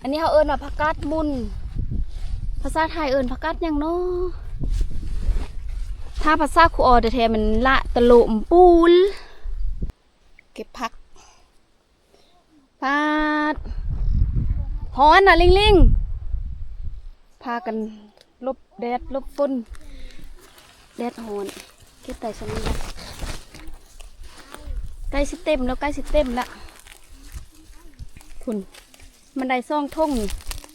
อันนี้เขาเอิ้นว่าผักกาดมุน ภาษาไทยเอิ้นผักกาดหยังเนาะถ้าภาษาครูออแท้ๆมันละตะโลมปูล เก็บผักพาดฮ้อนน่ะลิงลิงพากันหลบแดดหลบฝนแดดฮ้อนเก็บไต่สำนีละใกล้สิเต็มแล้วใกล้สิเต็มละคุณ มันได้ซ่องท่ง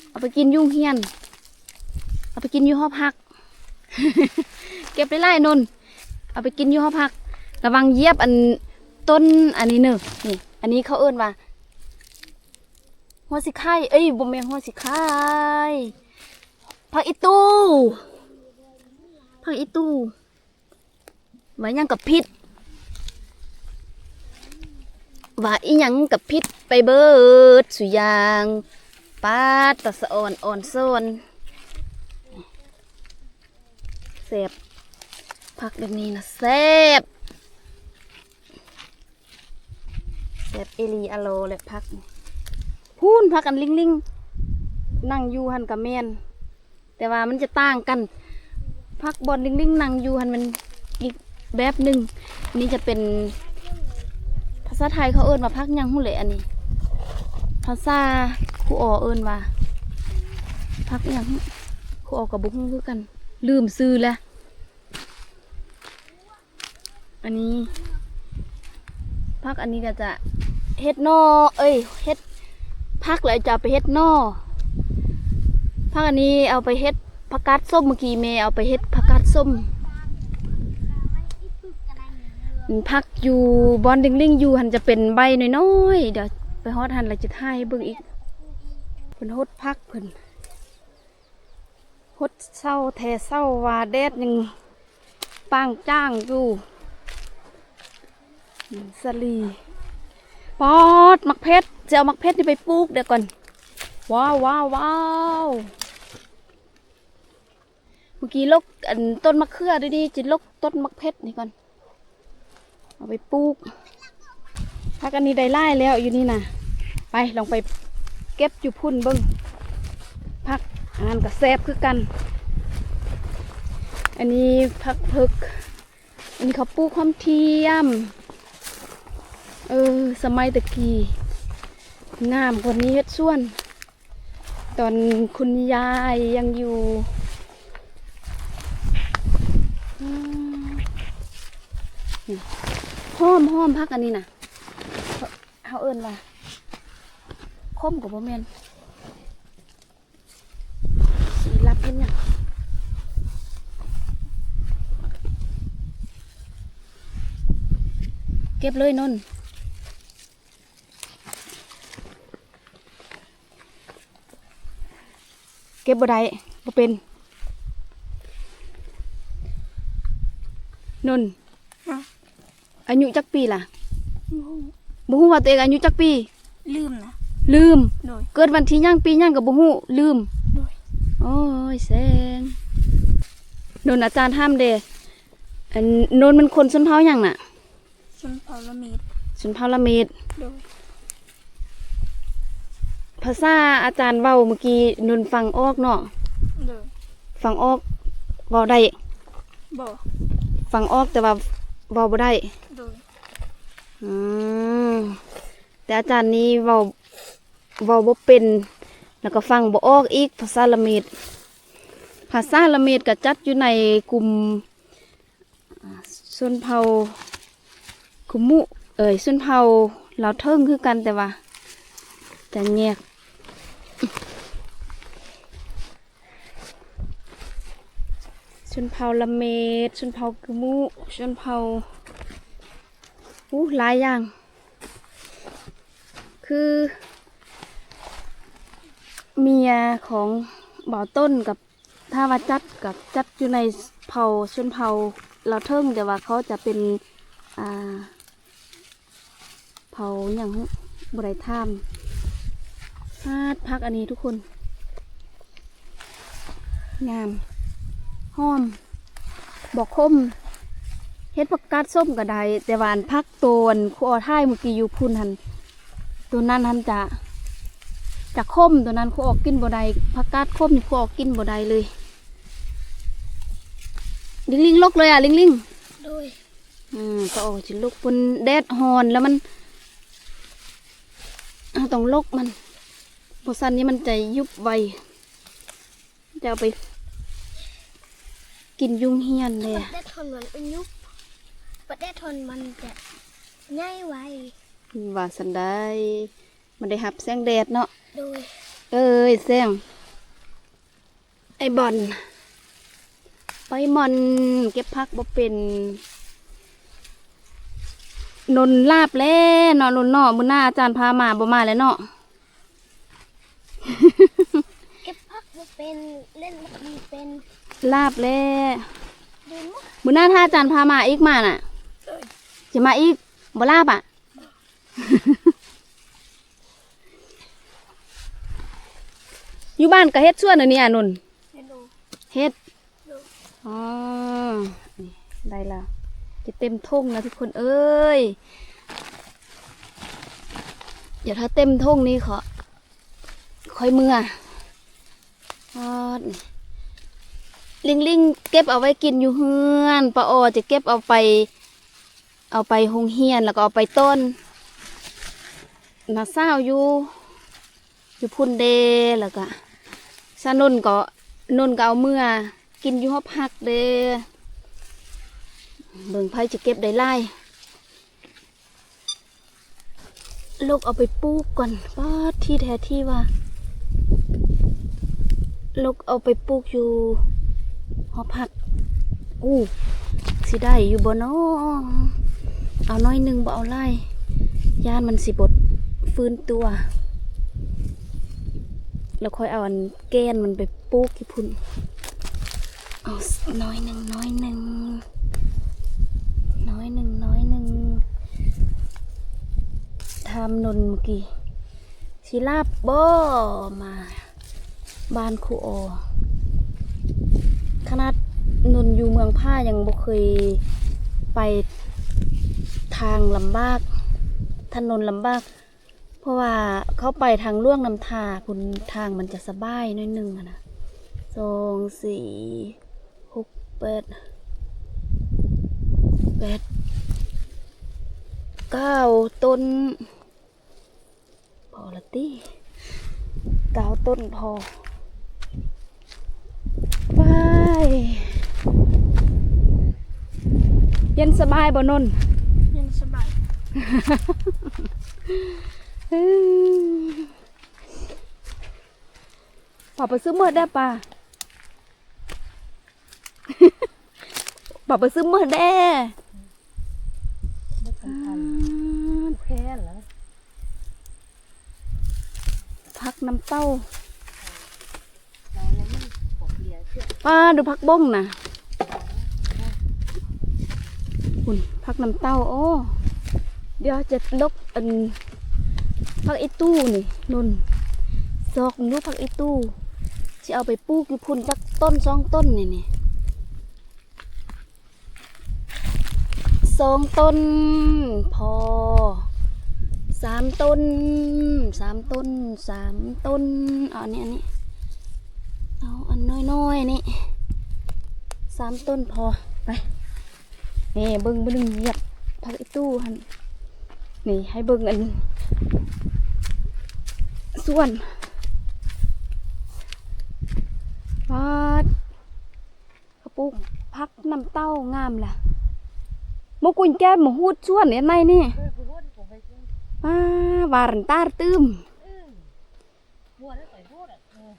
เอาไปกินยุ่งเฮียน เอาไปกินยู่ห้อพัก เก็บได้ไล่นนเอาไปกินยู่ห้อพัก ระวังเยียบอันต้นอันนี้เนอะนี่ อันนี้เขาเอิ้นว่าหัวสิไข่เอ้ยบ่แม่นหัวสิไข่ผักอีตูผักอีตูไว้ยังกับพิษ ว่าอีหยังกับพิษไปเบิดสุยางปาดตะสะอ่อนอ่อนโซนแซ่บผักแบบนี้นะแซ่บแบบเอลีอะโลเลยพักพูนพักกันลิงลิงนั่งอยู่หันกับแมนแต่ว่ามันจะต่างกันพักบอลลิงลิงนั่งอยู่หันมันอีกแบบหนึ่งนนี้จะเป็นาษาไทยเขาเอิ้นว่าพักยังหู้เลยอันนี้ ภาษาครูออเอิ้นว่าพักยังครูออกับบุ้งคือกัน ลืมซื้อแล้วอันนี้พักอันนี้ก็จะเฮ็ดนอเอ้ยเฮ็ดพักแล้วจะไปเฮ็ดนอพักอันนี้เอาไปเฮ็ดผักกาดส้มเมื่อกี้เมย์เอาไปเฮ็ดผักกาดส้มอืม พักอยู่บอนดิงลิงอยู่หันจะเป็นใบน้อยๆเดี๋ยวไปฮอดหันแล้วจะถ่ายให้เบิ่งอีกเพิ่นฮดพักเพิ่นฮดเศร้าแทเศร้าว่าแดดยังปางจ้างอยู่สลีปอดมักเพชรจะเอามักเพชรนี่ไปปลูกเดี๋ยวก่อน ว้าวว้าวว้าวเมื่อกี้ลกต้นมะเขือด้วยดิจิลกต้นมักเพชรนี่ก่อน เอาไปปลูกพักอันนี้ได้ไล่แล้วอยู่นี่นะไปลองไปเก็บอยู่พุ่นเบิ้งพักอันนั้นก็แซบคือกัน อันนี้พักพึก อันนี้เขาปลูกความเทียม เออ สมัยตะกี้งามกว่านี้เฮ็ดส่วน ตอนคุณยายยังอยู่อืม ห้อมห้อมพักอันนี้นะเขาเอินว่าคมกับโบแมนสีรับเป็นหยังเก็บเลยนนเก็บบ่ได้บ่เป็นนนฮะ อายุจักปีล่ะบ่ฮู้ว่าตัวเองอายุจักปี ลืมนะ ลืม โดย เกิดวันที่ย่างปีย่างกับบ่ฮู้ลืม โดย โอ้ยแสงนนอาจารย์ห้ามเด้อันนนมันคนชนเผ่าหยังน่ะชนเผ่าละเมีดชนเผ่าละเมดโดย ภาษาอาจารย์เว้าเมื่อกี้นนฟังออกเนาะโดย ฟังออกเว้าได้บ่ฟังออกแต่ว่า เว้าบ่ได้โดยอืมแต่อาจารย์นี้เว้าเว้าบ่เป็น แล้วก็ฟังบ่ออกอีกภาษาละเมดภาษาละเมดก็จัดอยู่ในกลุ่มอ่าชนเผ่าคุมุ เอ่ยชนเผ่าลาวเทิงคือกันแต่ว่าแต่แยก ชนเผ่าละเมดชนเผ่ากุมุชนเผ่าอู้หลายอย่าง คือ เมียของบ่าวต้นกับท่าวาจัดกับจัดอยู่ในเผ่าชนเผ่าเราเทิงแต่ว่าเขาจะเป็นอ่าเผ่าอย่างบไรท่ามพาดพักอันนี้ทุกคน งาม ห้อม บอกคมเฮ็ดผักกาดส้มก็ได้ แต่ว่าอันพักโตนคู่ออท่ายเมื่อกี้อยู่พุ่นหันตัวนั้นหันจะจากคมตัวนั้นคูออกกินบ่ได้ผักกาดคมนี่คูออกกินบ่ได้เลย ลิงลิงลกเลยอะลิงลิงโดยอืมก็ออกจิลกบนแดดฮอนแล้วมันเอาต้องลกมันเพราะสันนี้มันจะยุบไวจะเอาไป กินยุงเฮียนเลยปัดอะได้ทนมันเป็นยุบปัดได้ทนมันจะง่ายไวว่าสันได้มันได้หับแสงแดดเนาะโดยเอ้ยแซงไอ้บอลไปมอนเก็บพักบ่เป็น นนลาบแล้วเนาะนนเนาะมื้อหน้าอาจารย์พามาบ่มาแล้วเนาะเก็บพักบ่เป็นเล่นมักดีเป็น ลาบแล้วดูมั้งมื้อหน้าถ้าอาจารย์พามาอีกมาน่ะโดยจะมาอีกบ่ลาบอะอยู่บ้านก็เฮ็ดส่วนอันนี้อะนนเดี๋ยวดูเฮ็ดดูอ๋อนี่ได้แล้วจะเต็มทุ่งนะทุกคนเอ้ยเดี๋ยวถ้าเต็มทุ่งนี้ขอค่อยเมื่อออด ลิงลิงเก็บเอาไว้กินอยู่เฮือนปลาออจะเก็บเอาไป เอาไปหงเฮียนแล้วก็เอาไปต้นนาเศร้าอยู่อยู่พุ่นเดแล้วก็ซานุนก็นุนก็เอาเมื่อ กินอยู่หอบพักเดเบิ่งไผจะเก็บได้ไล่ลูกเอาไปปลูกก่อนป้าที่แท้ที่ว่าลูกเอาไปปลูกอยู่ หอพักอู้สิได้อยู่บ่เนาะเอาน้อยหนึ่งบ่เอาไล่ย่านมันสิบดฟื้นตัว แล้วค่อยเอาอันแกนมันไปปลูกที่พุ่นเอาน้อยหนึ่งน้อยหนึ่งน้อยหนึ่งน้อยหนึ่งทำนนเมื่อกี้สิลาบบ่มา บ้านครูโออ ขนาดนนอยู่เมืองผ้ายังบ่เคยไปทางลำบากถนนลำบาก เพราะว่าเขาไปทางล่วงนำทาคุณทางมันจะสบายน้อยนึงนะสองสี่หกแปดแปดเก้าต้น พอละตีเก้าต้นพอ เย็นสบายบ่นนยังสบายอืมป่าไปซื้อเมื่อได้ป่ะป่าไปซื้อเมื่อได้ไม่สำคัญแค่เหรอพักน้ำเต้าเราแล้วมันปกเหลียเชื่อ ป้าดูพักบ้งนะคุณพักน้ำเต้า โอ้ เดี๋ยวจะลกอันพักอีตู้นี่นนซอกนูพักอีตู้จะเอาไปปลูกอยู่พุ่นจักต้นสองต้นนี่นี่สองต้น พอสามต้นสามต้นสามต้นอาอันนี้อันนี้ อาอันน้อยๆนี่สามต้นพอไปนี่เบิ้งเบิ้งเหยียบพักอีตู้หันนี่ให้เบิ้งอันส่วนปาดกระปุกพักน้ำเต้างามล่ะมกุญแก้มหูดส่วนเนี่ยในนี่เฮ้ยผู้พูดผมไปพูดป้าวารันตาร์ตื้ม อืมพูดแล้วต่อยพูดอะเออ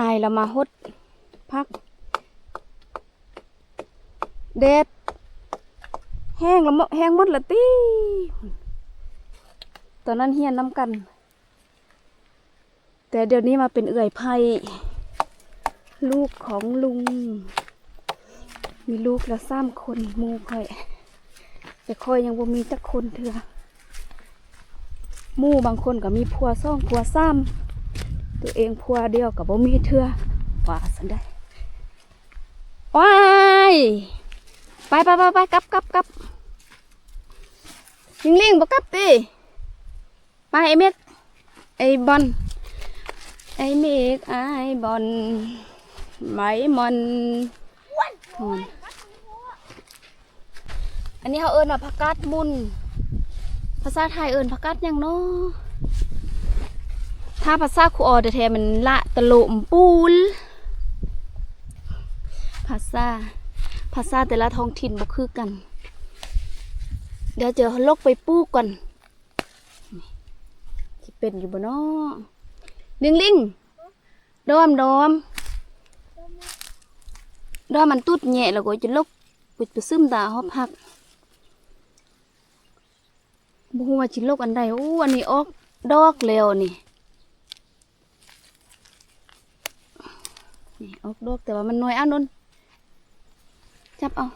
อายเรามาฮดพัก เด็ด แห้งแล้วแห้งหมดละตีตอนนั้นเฮียนน้ำกัน แต่เดี๋ยวนี้มาเป็นเอื่อยไผ่ลูกของลุง มีลูกละสามคนมูค่อย แต่ค่อยยังบ่มีจักคนเถอหมู่บางคนก็มีผัวซ่องผัวซ้ำ ตัวเองพัวเดียวกับบ่มีเทื่อว่าสันได้ว้ายไปไปไปไปกลับกลับกลับลิงลิงบ่กลับติไปไอเม็ดไอบอลไอเมกไอบอลไหมมอนอันนี้เขาเอิญว่าผักกาดมุนภาษาไทยเอิญผักกาดยังเนาะ ถ้าภาษาคูออแท้ๆมันละตะโลมปูลภาษาภาษาแต่ละท้องถิ่นบ่คือกัน เดี๋ยวเจอลกไปปูกก่อนนี่เป็นอยู่บ่นาะลิงลิงดอมดอมดอมมันตุดแหะแล้วก็จะลกไปไปซึมตาเฮาพักบ่ฮู้ว่าสิลกอันใดโอ้อันนี้ออกดอกแล้วนี่ นี่ออกดอกแต่ว่ามันน้อยอ้าวนนจับเอา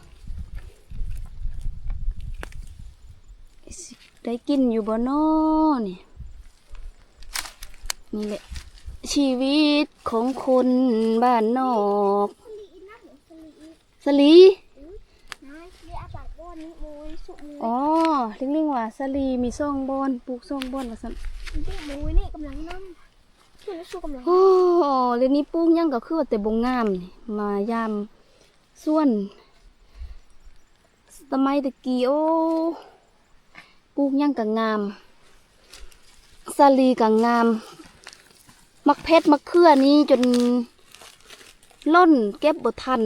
สิได้กินอยู่บ่นอนี่นี่แหละชีวิตของคนบ้านนอกสลีอีนักสลีอีสลีนายเรียกอาบาดบ้านนี้มูยสุมูยอ๋อลิงลิงว่าสลีมีซ่องบอนปลูกซ่องบอนว่าซั่นนี่มูยนี่กำลังนั่ง ชูกำลังโอ้เดี๋ยวนี้ปลูกหยังก็คือว่าแต่บ่งามนี่มายามส่วนสมัยตะกี้โอ้ปลูกหยังก็งามสลีก็งาม มักเพชรมักเครือนี้จนล่นเก็บบทัน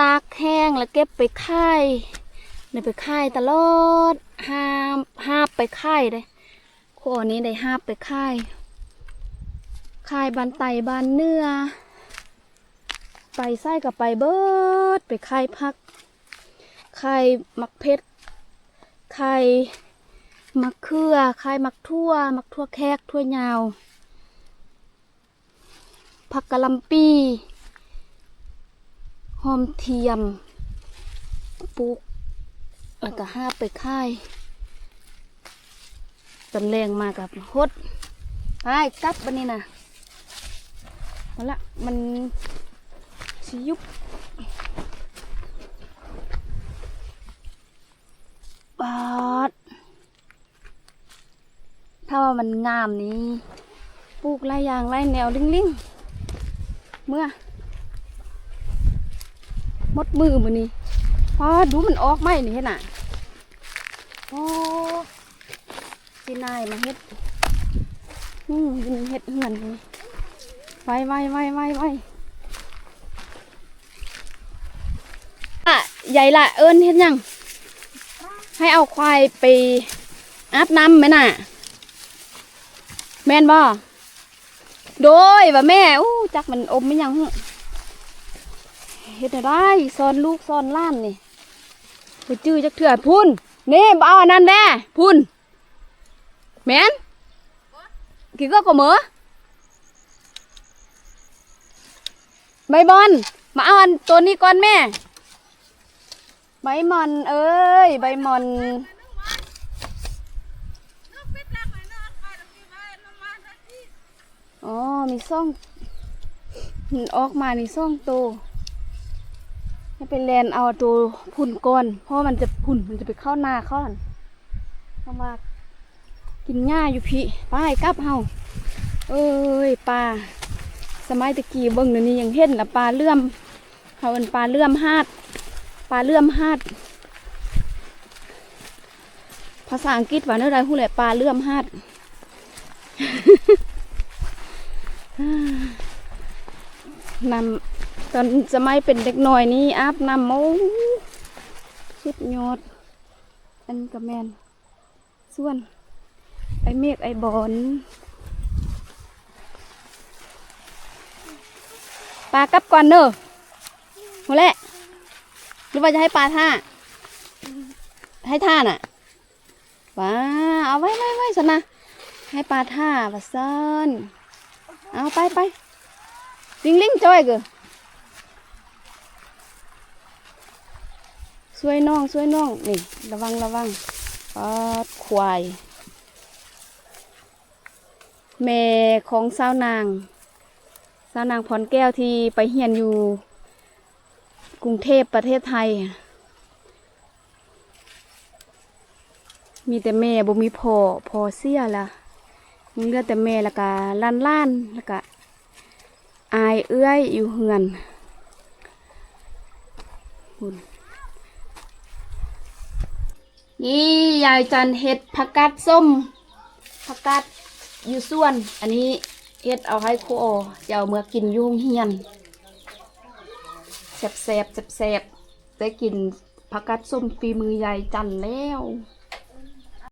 ตากแห้งแล้วเก็บไปค่ายเนี่ยไปค่ายตลอดห้ามห้าไปค่ายเลยข้อนี้ได้ห้าไปค่าย ค่ายบานไตบานเนื้อ ไปไส้กับไปเบิด ไปค่ายพักค่ายมักเพชรค่ายมักเครือค่ายมักทั่ว มักทั่วแคกทั่วยาว ผักกะลำปีหอมเทียมปลูกแล้วก็ห้าไปค่ายตอนแรงมากับฮดไปกลับบันนี้นะ เอาละมันสิยุบปาดถ้าว่ามันงามนี้ปลูกหลายอย่างหลายแนวลิงลิงเมื่อมดมือมือนี้พอดูมันออกไหมนี่เห็นน่ะโอ้สินายมาเฮ็ดอืมมันเฮ็ดเหือนนี่ ไวไวไวไวไวอะใหญ่ละเอิญเฮ็ดยัง ให้เอาควายไปอาบน้ำไหมน่ะ แม่นบ่โดยว่าแม่อู้จักมันอมไม่ยังหูเฮ็ดได้สอนลูกสอนล้านนี่ไปจื้อจักเถื่อพุ่นนี่บ่เอานนั้นแน่พุ่นแม่นกี่ก็ก็เหมอ ใบบอลมาเอาอันตัวนี้ก่อนแม่ ใบมอน เอ้ย ใบมอนอ๋อมีซ่องมันออกมาในซ่องโตวให้ไปแลนเอาตัวพุ่นก่อนเพราะมันจะพุ่นมันจะไปเข้าหน้าเข้าหันเข้ามากินหญ้าอยู่พี่ป้ายกลับเฮาเอ้ยปลา มัยตะกี้เบิ่งเดี๋ยวนี้ยังเห็นละปลาเลื่อมเขาเป็นปลาเลื่อมฮาด ปลาเลื่อมฮาด ภาษาอังกฤษว่าเนื้อใดหู้แหละปลาเลื่อมฮาดนำตอนสมัยเป็นเด็กหน้อยนี่อาบน้ำโอ้สุดยอด อันกับแมนส่วน ไอเมฆไอบอล ปลากลับก่อนเนอะหมดแล้วหรือว่าจะให้ปลาท่า ให้ท่าน่ะว้าเอาไว้ไว้ไว้สนะให้ปลาท่าปลาซ่อนเอาไปไปลิงลิงจอยเกอช่วยน้องช่วยน้องนี่ระวังระวังปาดควายแม่ของสาวนาง สาวนางพรแก้วที่ไปเฮียนอยู่ กรุงเทพประเทศไทย มีแต่แม่บ่มีพ่อพ่อเสียละยังเหลือแต่แม่แล้วก็ล้านล้านแล้วก็อายเอื้อยอยู่เฮือนบุญนี่ยายจันเฮ็ดผักกาดส้มผักกาดอยู่ส่วน อันนี้ เฮ็ดเอาให้ครูโอจะเอาเมื่อกินยุ่งเฮียนแซ่บแสบแสบได้กินผักกาดส้มฝีมือยายจันแล้ว